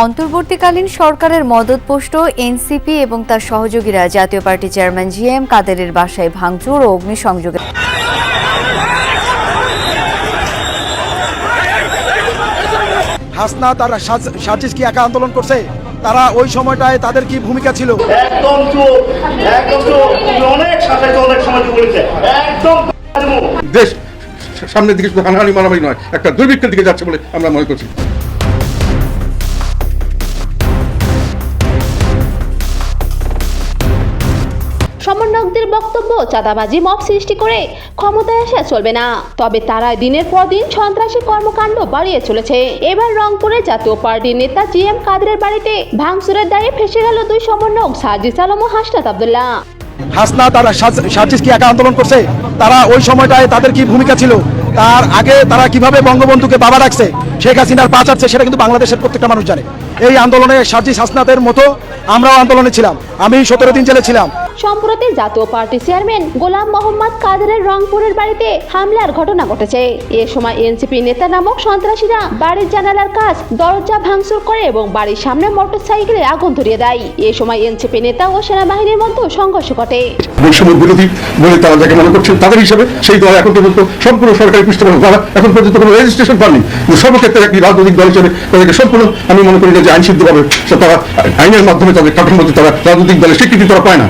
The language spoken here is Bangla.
অন্তর্বর্তীকালীন সরকারের মদতপুষ্ট এনসিপি এবং তার সহযোগীরা জাতীয় পার্টি চেয়ারম্যান জি এম কাদেরের বাসায় ভাঙচুর ও অগ্নিসংযোগে হাসনা তারা সাজিস কি একা আন্দোলন করছে? তারা ওই সময়টায় তাদের কি ভূমিকা ছিল? একদম চুপ একদম চুপ। তুমি অনেক অনেক সময় একদম দেশ সামনের দিকে শুধু হানাহানি মারামারি নয় একটা দুর্ভিক্ষের দিকে যাচ্ছে বলে আমরা মনে করছি। বক্তব্য চাঁদাবাজি, মব সৃষ্টি করে ক্ষমতায় আসা চলবে না। তবে তারা দিনের পর দিন সন্ত্রাসী কর্মকাণ্ড বাড়িয়ে চলেছে। এবার রংপুরে জাতীয় পার্টির নেতা জি এম কাদের বাড়িতে ভাঙচুরের দায়ে ফেসে গেল দুই সমন্বয়ক সাজিদ আলম ও হাসনাত আবদুল্লাহ। হাসনা তারা সাজিস কি একা আন্দোলন করছে? তারা ওই সময়টায় তাদের কি ভূমিকা ছিল? তার আগে তারা কীভাবে বঙ্গবন্ধুকে বাবা রাখছে, শেখ হাসিনার পা চাচ্ছে, সেটা কিন্তু বাংলাদেশের প্রত্যেকটা মানুষ জানে। এই আন্দোলনে সাজিস হাসনাতের মতো আমরাও আন্দোলনে ছিলাম। আমি সতেরো দিন জেলে ছিলাম। সম্প্রতি জাতীয় পার্টি চেয়ারম্যান গোলাম মোহাম্মদ কাদেরের রংপুরের বাড়িতে হামলার ঘটনা ঘটেছে। এ সময় এনসিপি নেতা নামক সন্ত্রাসীরা বাড়ির জানালার কাজ, দরজা ভাঙচুর করে এবং বাড়ির সামনে মোটরসাইকেলে আগুন ধরিয়ে দেয়। এ সময় এনসিপি নেতা ও সেনাবাহিনীর মধ্যে সংঘর্ষ ঘটে। বিরোধী বলে তারা যাকে মনে করছেন তাদের হিসাবে সেই দল এখন পর্যন্ত সম্পূর্ণ সরকারি পৃষ্ঠপোষক তারা এখন পর্যন্ত কোনো রেজিস্ট্রেশন পাননি। সর্বক্ষেত্রে একটি রাজনৈতিক দল হিসেবে তাদেরকে সম্পূর্ণ, আমি মনে করি না যে আইন সিদ্ধভাবে সে তারা আইনের মাধ্যমে তাদের কাঠামোতে তারা রাজনৈতিক দলের স্বীকৃতি তারা পায় না।